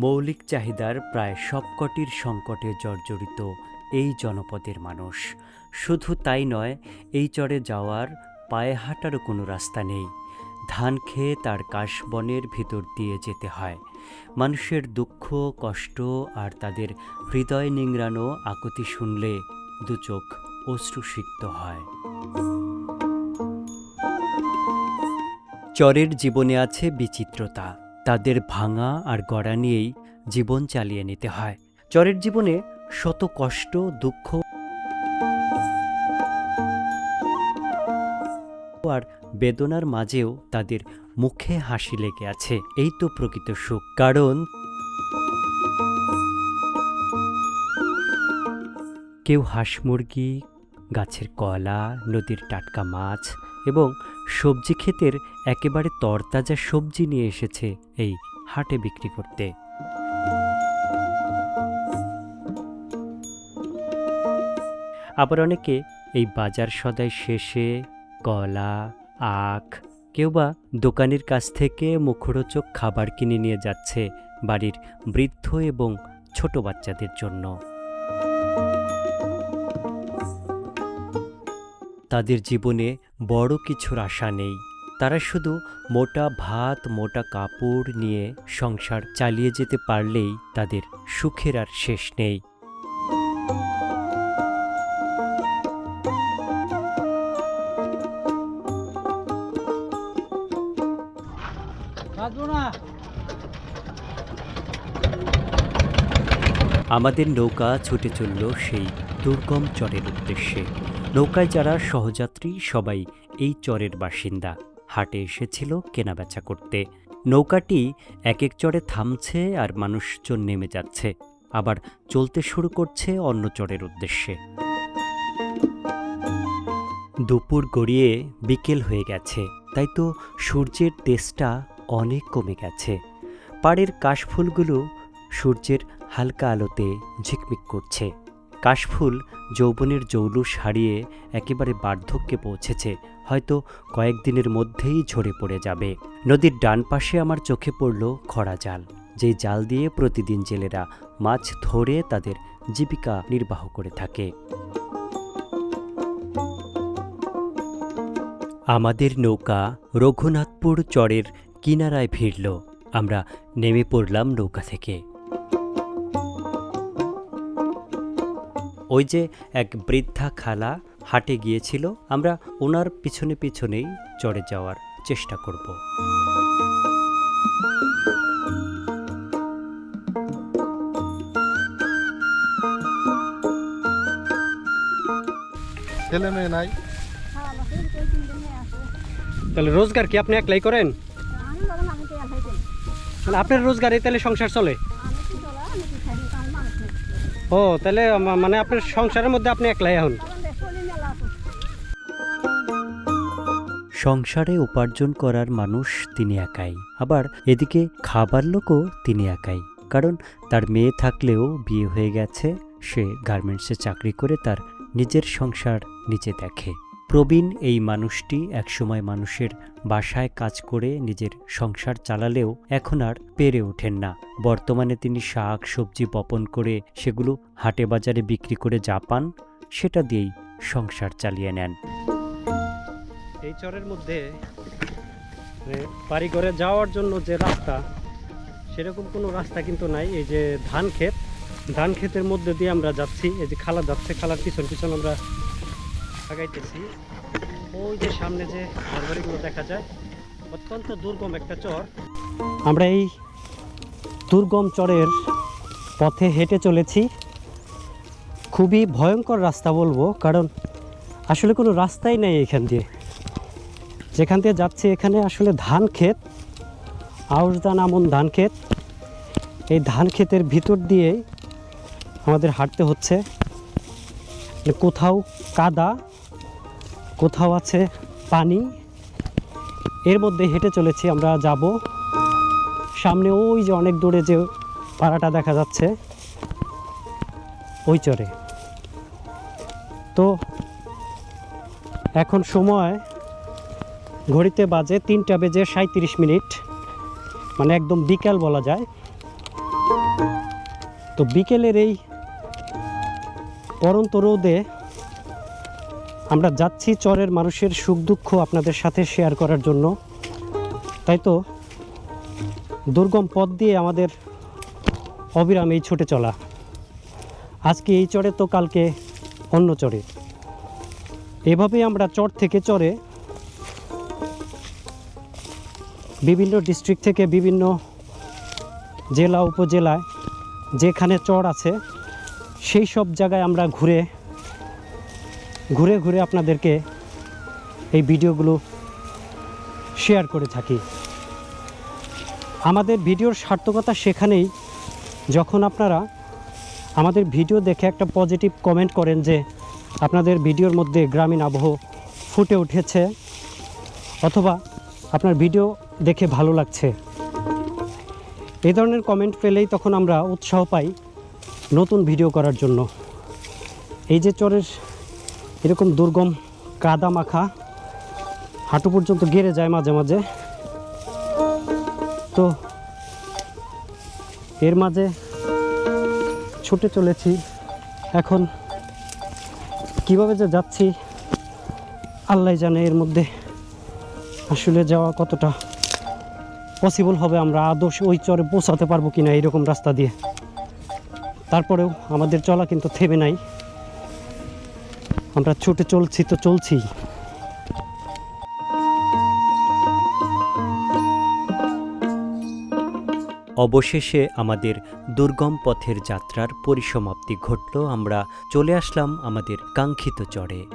মৌলিক চাহিদার প্রায় সবকটির সংকটে জর্জরিত এই জনপদের মানুষ। শুধু তাই নয়, এই চরে যাওয়ার পায়ে হাঁটারও কোনো রাস্তা নেই। ধান খেয়ে তার কাশবনের ভিতর দিয়ে যেতে হয়। মানুষের দুঃখ, কষ্ট আর তাদের হৃদয় নিংড়ানো আকুতি শুনলে দু চোখ অশ্রুসিক্ত হয়। চরের জীবনে আছে বিচিত্রতা। তাদের ভাঙা আর গড়া নিয়েই জীবন চালিয়ে নিতে হয়। চরের জীবনে শত কষ্ট, দুঃখ আর বেদনার মাঝেও তাদের মুখে হাসি লেগে আছে। এই তো প্রকৃত সুখ। কারণ কেউ হাঁস মুরগি, গাছের কলা, নদীর টাটকা মাছ এবং সবজি ক্ষেতের একেবারে তরতাজা সবজি নিয়ে এসেছে এই হাটে বিক্রি করতে। আবার অনেকে এই বাজার সদাই শেষে কলা, আখ কেউ বা দোকানের কাছ থেকে মুখরোচক খাবার কিনে নিয়ে যাচ্ছে বাড়ির বৃদ্ধ এবং ছোট বাচ্চাদের জন্য। তাদের জীবনে বড় কিছুর আশা নেই। তারা শুধু মোটা ভাত মোটা কাপড় নিয়ে সংসার চালিয়ে যেতে পারলেই তাদের সুখের আর শেষ নেই। আমাদের নৌকা ছুটে চলল সেই দুর্গম চরের উদ্দেশ্যে। নৌকায় যারা সহযাত্রী, সবাই এই চরের বাসিন্দা। হাটে এসেছিল কেনাবেচা করতে। নৌকাটি এক এক চরে থামছে আর মানুষজন নেমে যাচ্ছে। আবার চলতে শুরু করছে অন্য চরের উদ্দেশ্যে। দুপুর গড়িয়ে বিকেল হয়ে গেছে, তাই তো সূর্যের তেজটা অনেক কমে গেছে। পাড়ের কাশফুলগুলো সূর্যের হালকা আলোতে ঝিকমিক করছে। কাশফুল যৌবনের জৌলুস হারিয়ে একেবারে বার্ধক্যে পৌঁছেছে, হয়তো কয়েকদিনের মধ্যেই ঝরে পড়ে যাবে। নদীর ডান পাশে আমার চোখে পড়ল খরা জাল, যে জাল দিয়ে প্রতিদিন জেলেরা মাছ ধরে তাদের জীবিকা নির্বাহ করে থাকে। আমাদের নৌকা রঘুনাথপুর চরের কিনারায় ভিড়ল আমরা নেমে পড়লাম নৌকা থেকে। ওই যে এক বৃদ্ধা খালা হাটে গিয়েছিল আমরা ওনার পিছনে পিছনেই চড়ে যাওয়ার চেষ্টা করব। ছেলে মেয়ে নাই। তাহলে রোজগার কি আপনি একলাই করেন? আপনার রোজগারে তাহলে সংসার চলে আমি কি চলা, আমি কি খাই, কিন্তু আমার মানুষ নেই। ও, তাহলে মানে আপনার সংসারের মধ্যে আপনি একলাই এখন। সংসারে উপার্জন করার মানুষ তিনি একাই। আবার এদিকে খাবার লোকও তিনি একাই। কারণ তার মেয়ে থাকলেও বিয়ে হয়ে গেছে, সে গার্মেন্টসে চাকরি করে তার নিজের সংসার নিচে দেখে। প্রবীণ এই মানুষটি একসময় মানুষের বাসায় কাজ করে নিজের সংসার চালালেও এখন আর পেরে ওঠেন না। বর্তমানে তিনি শাক, সবজি বপন করে সেগুলো হাটে বাজারে বিক্রি করে যা পান, সেটা দিয়েই সংসার চালিয়ে নেন। এই চরের মধ্যে মানে বাড়ি ঘরে যাওয়ার জন্য যে রাস্তা, সেরকম কোনো রাস্তা কিন্তু নাই। এই যে ধান ক্ষেত, ধান ক্ষেতের মধ্যে দিয়ে আমরা যাচ্ছি। এই যে খালা যাচ্ছে, খালার পিছন পিছন আমরা আগাইতেছি। ওই যে সামনে যে ঘরবাড়িগুলো দেখা যায়, অত্যন্ত দুর্গম একটা চর। আমরা এই দুর্গম চরের পথে হেঁটে চলেছি। খুবই ভয়ঙ্কর রাস্তা বলব, কারণ আসলে কোনো রাস্তাই নেই এখান দিয়ে। যেখান দিয়ে যাচ্ছে এখানে আসলে ধান ক্ষেত আউশ ধান আমন ধান ক্ষেত। এই ধান ক্ষেতের ভিতর দিয়ে আমাদের হাঁটতে হচ্ছে। কোথাও কাদা কোথাও আছে পানি। এর মধ্যে হেঁটে চলেছি আমরা, যাব। সামনে ওই যে অনেক দূরে যে পাড়াটা দেখা যাচ্ছে, ওই চরে। তো এখন সময় ঘড়িতে বাজে তিনটা বেজে সাঁত্রিশ মিনিট। মানে একদম বিকাল বলা যায়। তো বিকেলের এই পরন্ত রোদে আমরা যাচ্ছি চরের মানুষের সুখ দুঃখ আপনাদের সাথে শেয়ার করার জন্য। তাই তো? দুর্গম পথ দিয়ে আমাদের অবিরাম এই ছুটে চলা। আজকে এই চরে তো কালকে অন্য চরে। এভাবেই আমরা চর থেকে চরে বিভিন্ন ডিস্ট্রিক্ট থেকে বিভিন্ন জেলা, উপজেলায় যেখানে চর আছে, সেই সব জায়গায় আমরা ঘুরে ঘুরে ঘুরে আপনাদেরকে এই ভিডিওগুলো শেয়ার করে থাকি। আমাদের ভিডিওর সার্থকতা সেখানেই, যখন আপনারা আমাদের ভিডিও দেখে একটা পজিটিভ কমেন্ট করেন যে আপনাদের ভিডিওর মধ্যে গ্রামীণ আবহ ফুটে উঠেছে, অথবা আপনার ভিডিও দেখে ভালো লাগছে। এই ধরনের কমেন্ট পেলেই তখন আমরা উৎসাহ পাই নতুন ভিডিও করার জন্য। এই যে চরের এরকম দুর্গম কাদা মাখা হাঁটু পর্যন্ত গেড়ে যায় মাঝে মাঝে। তো এর মাঝে ছুটে চলেছি। এখন কীভাবে যে যাচ্ছি, আল্লাহ জানে এর মধ্যে। আসলে যাওয়া কতটা পসিবল হবে আমরা আদর্শ ওই চরে পৌঁছাতে পারব কিনা এইরকম রাস্তা দিয়ে। তারপরেও আমাদের চলা কিন্তু থেমে নাই। আমরা ছুটে চলছি তো চলছি। অবশেষে আমাদের দুর্গম পথের যাত্রার পরিসমাপ্তি ঘটল। আমরা চলে আসলাম আমাদের কাঙ্ক্ষিত চরে।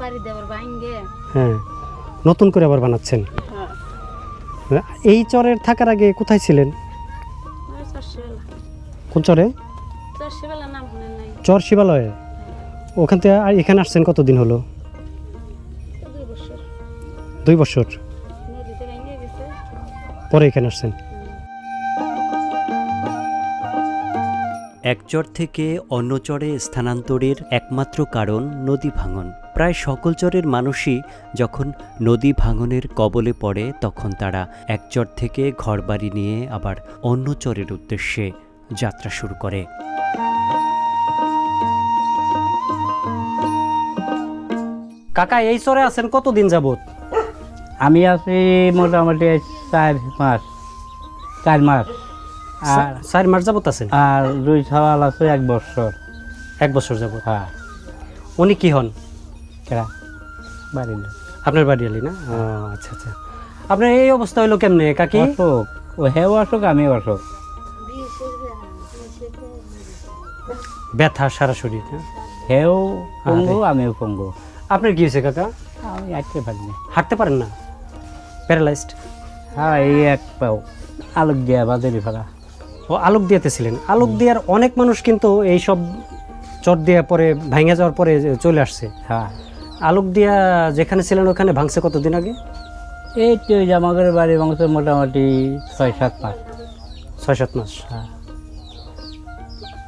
পারি দেবার ভাঙ্গে। হ্যাঁ নতুন করে আবার বানাচ্ছেন? এই চরের থাকার আগে কোথায় ছিলেন? কোন চরে? চর শিবালয়ে ওখান থেকে আর এখানে আসছেন কতদিন হলো? দুই বছর। পরে এখানে আসছেন? এক চর থেকে অন্য চরে স্থানান্তরের একমাত্র কারণ নদী ভাঙন। প্রায় সকল চরের মানুষই যখন নদী ভাঙনের কবলে পড়ে তখন তারা এক চর থেকে ঘরবাড়ি নিয়ে আবার অন্য চরের উদ্দেশ্যে যাত্রা শুরু করে। কাকা এই চরে আছেন কতদিন যাবত আমি আছি মোটামুটি চার মাস চার মাস। আর চার মাস যাবত আছেন? আর দুই সওয়াল আছে এক বছর। এক বছর যাবত? হ্যাঁ। উনি কি হন? কেরা? বাড়ির আপনার বাড়ি আলি না? আচ্ছা আচ্ছা। আপনার এই অবস্থা হইল কেমনে কাকি? অসুখ। ও হেও অসুখ আমি অসুখ। ব্যথা সারা শরীর? হেও পঙ্গু আমিও পঙ্গু। আপনার কি হয়েছে কাকা? আমি আটকে পারিনি। হাঁটতে পারেন না? প্যারালাইজড হ্যাঁ এই এক পাও। আলোক দিয়া বাজারি ভাড়া ও আলোক দিয়াতে ছিলেন আলোক দিয়ার অনেক মানুষ কিন্তু এই সব চট দিয়া পরে ভাঙে যাওয়ার পরে চলে আসছে। হ্যাঁ। আলোক দিয়া যেখানে ছিলেন ওখানে ভাঙছে কতদিন আগে? এই তো জামাগের বাড়ি ভাঙছে মোটামুটি ছয় সাত মাস। ছয় সাত মাস। হ্যাঁ।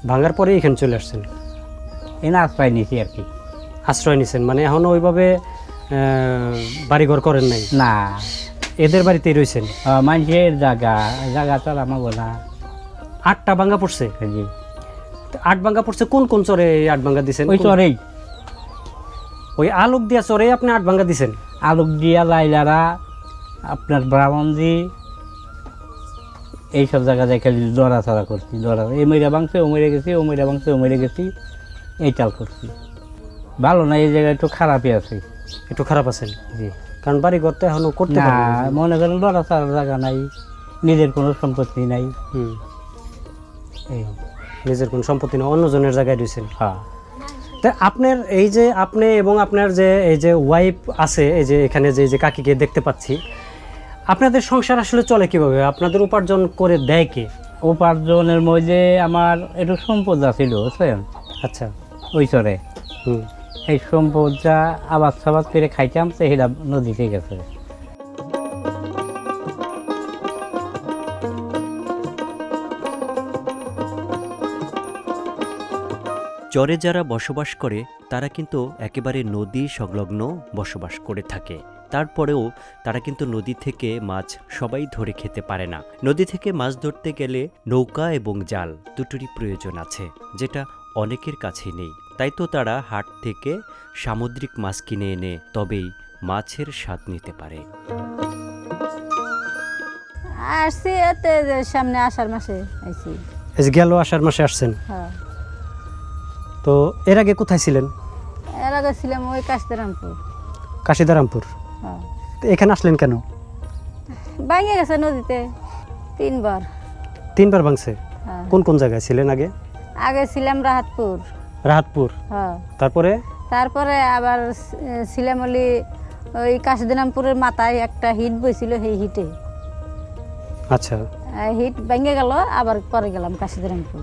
ভাঙার পরে এখানে চলে আসছেন? নাচ পাই নিছি আর কি। আশ্রয় নিছেন মানে এখনও ওইভাবে বাড়িঘর করেন নাই? না। এদের বাড়িতেই রয়েছেন? মানুষের জায়গা জায়গা তো আমাগো না। আটটা ভাঙ্গা পড়ছে? জি। আট ভাঙ্গা পড়ছে কোন কোন চরে আট ভাঙ্গা দিছেন? ওই চরেই। ওই আলোক দিয়া চরে আপনি আট ভাঙ্গা দিছেন? আলোক দিয়া লাইলারা আপনার ব্রাহ্মণজি এইসব জায়গা যায় খালি দড়াচড়া করছি দড়া। এই মইরা ভাঙছে ও মরে গেছি ও মইরা ভাঙছে ও মরে গেছি এই চাল করছি। ভালো না এই জায়গায় একটু খারাপই আছে। একটু খারাপ আছেন? জি। কারণ বাড়িঘর তো এখনও করতে না। মনে করেন দড়াচড়ার জায়গা নাই নিজের কোনো সম্পত্তি নাই। হুম। নিজের কোন সম্পত্তি না অন্যজনের জায়গায় রয়েছেন হ্যাঁ। তা আপনার এই যে আপনি এবং আপনার যে এই যে ওয়াইফ আছে এই যে এখানে যে যে কাকিকে দেখতে পাচ্ছি আপনাদের সংসার আসলে চলে কীভাবে? আপনাদের উপার্জন করে দেয় কে? উপার্জনের মধ্যে আমার একটু সম্পদ আছিল বুঝছেন আচ্ছা। ওই চরে হুম। এই সম্পদটা আবাদ সাবাদ করে খাইতাম সেটা নদীতে গেছে। চরে যারা বসবাস করে তারা কিন্তু একেবারে নদী সংলগ্ন বসবাস করে থাকে। তারপরেও তারা কিন্তু নদী থেকে মাছ সবাই ধরে খেতে পারে না। নদী থেকে মাছ ধরতে গেলে নৌকা এবং জাল দুটোরই প্রয়োজন আছে যেটা অনেকের কাছেই নেই। তাই তো তারা হাট থেকে সামুদ্রিক মাছ কিনে এনে তবেই মাছের স্বাদ নিতে পারে। আসছি এতে সামনে আষাঢ় মাসে আইছি। গেল আষাঢ় মাসে আসছেন? হ্যাঁ। তো এর আগে কোথায় ছিলেন? এর আগে ছিলাম ওই কাশিদারামপুর। কাশিদারামপুর? হ্যাঁ। তো এখানে আসলেন কেন? ভাঙে গেছে নদীতে তিনবার। তিনবার ভাঙছে? হ্যাঁ। কোন কোন জায়গায় ছিলেন আগে? আগে ছিলাম রাহাতপুর। রাহাতপুর? হ্যাঁ। তারপরে? তারপরে আবার ছিলাম হলি ওই কাশিদিনামপুরের মাথায় একটা হিট বইছিল সেই হিটে। আচ্ছা। হিট ভেঙে গেল আবার পরে গেলাম কাশিদিনামপুর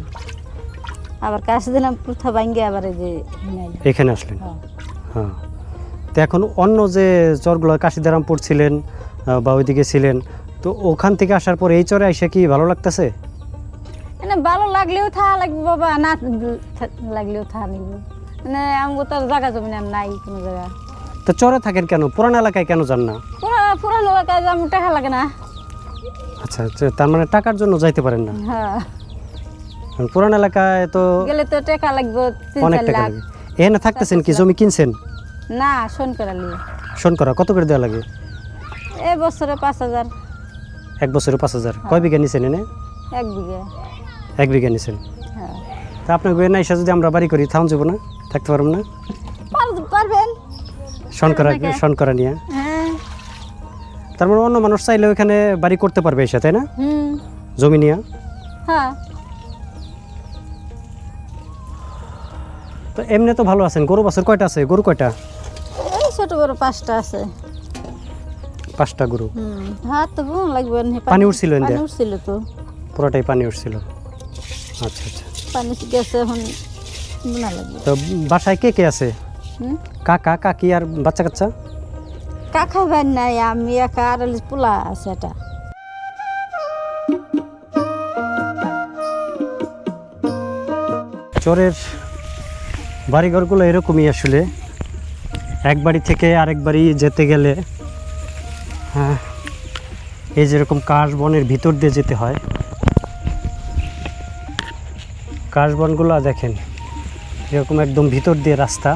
আবার কাশিদিনামপুর থা ভাঙ্গে আবার এই যে এখানে আসলেন? হ্যাঁ। হ্যাঁ। তো এখন অন্য যে চরগুলো কাশিদারামপুর ছিলেন বা ওইদিকে ছিলেন তো ওখান থেকে আসার পর এই চরে এসে কি ভালো লাগতেছে? মানে ভালো লাগলেও থা লাগবে বাবা না লাগলেও থা নিব মানে আমাকে তো জায়গা জমি নাই কোনো জায়গা। তো চরে থাকেন কেন? পুরান এলাকায় কেন যান না? পুরা পুরান এলাকায় আমার টাকা লাগে না। আচ্ছা তার মানে টাকার জন্য যাইতে পারেন না? হ্যাঁ। পুরান এলাকায় তো গেলে তো টাকা লাগবে অনেক টাকা লাখ। লাগে। এখানে থাকতেছেন কি জমি কিনছেন? না শোন করালি শোন করা কত করে দেওয়া লাগে? এ বছরে পাঁচ হাজার। এক বছরে পাঁচ হাজার। কয় বিঘা নিছেন এনে? এক বিঘে। এক বিঘা নিছেন। হ্যাঁ। তা আপনার না এসে যদি আমরা বাড়ি করি থাউন যাব না? থাকতে পারব না? পার- পারবেন। শনকরা নাকি? শনকরা নিয়ে। হ্যাঁ। তার মানে অন্য মানুষ চাইলে ওখানে বাড়ি করতে পারবে এসে তাই না? জমি নিয়ে। হ্যাঁ। তো এমনি তো ভালো আছেন। গরু বছর কয়টা আছে? গরু কয়টা? এই ছোট বড় পাঁচটা আছে। পাঁচটা গরু। হাত তো লাগবে না পানি উঠছিল? পানি উঠছিল তো। পুরোটাই পানি উঠছিল। আচ্ছা আচ্ছা। পানি গেছে এখন লাগবে। তো বাসায় কে কে আছে? কাকা কাকি আর বাচ্চা কাচ্চা? কাকা ভাই নাই আমি একা আর পোলা আছে এটা। চরের বাড়িঘরগুলো এরকমই আসলে। এক বাড়ি থেকে আরেক বাড়ি যেতে গেলে হ্যাঁ এই যেরকম কাশ বনের ভিতর দিয়ে যেতে হয়। কাশ বনগুলো দেখেন, এরকম একদম ভিতর দিয়ে রাস্তা।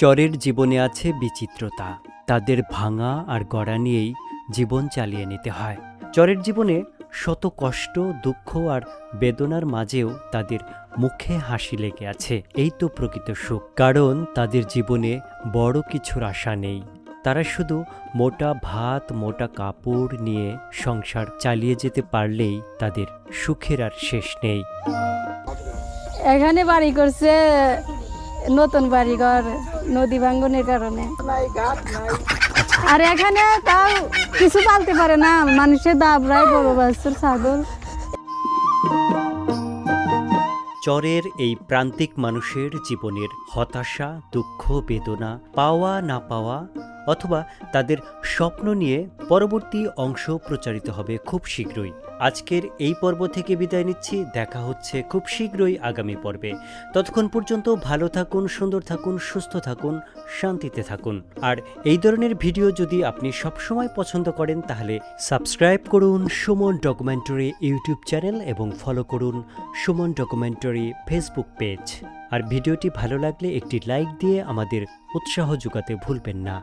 চরের জীবনে আছে বিচিত্রতা। তাদের ভাঙা আর গড়া নিয়েই জীবন চালিয়ে নিতে হয়। চরের জীবনে শত কষ্ট, দুঃখ আর বেদনার মাঝেও তাদের মুখে হাসি লেগে আছে। এই তো প্রকৃত সুখ। কারণ তাদের জীবনে বড় কিছুর আশা নেই। তারা শুধু মোটা ভাত, মোটা কাপড় নিয়ে সংসার চালিয়ে যেতে পারলেই তাদের সুখের আর শেষ নেই। এখানে বাড়ি করছে নতুন বাড়িঘর, নদী ভাঙ্গনের কারণে। আর এখানে তাও কিছু পালতে পারে না, মানুষের দাবরায় বড় ছাগল। চরের এই প্রান্তিক মানুষের জীবনের হতাশা, দুঃখ, বেদনা, পাওয়া না পাওয়া অথবা তাদের স্বপ্ন নিয়ে পরবর্তী অংশ প্রচারিত হবে খুব শীঘ্রই। আজকের এই পর্ব থেকে বিদায় নিচ্ছি, দেখা হচ্ছে খুব শীঘ্রই আগামী পর্বে। ততক্ষণ পর্যন্ত ভালো থাকুন, সুন্দর থাকুন, সুস্থ থাকুন, শান্তিতে থাকুন। আর এই ধরনের ভিডিও যদি আপনি সবসময় পছন্দ করেন, তাহলে সাবস্ক্রাইব করুন সুমন ডকুমেন্টারি ইউটিউব চ্যানেল এবং ফলো করুন সুমন ডকুমেন্টারি ফেসবুক পেজ। আর ভিডিওটি ভালো লাগলে একটি লাইক দিয়ে আমাদের উৎসাহ যোগাতে ভুলবেন না।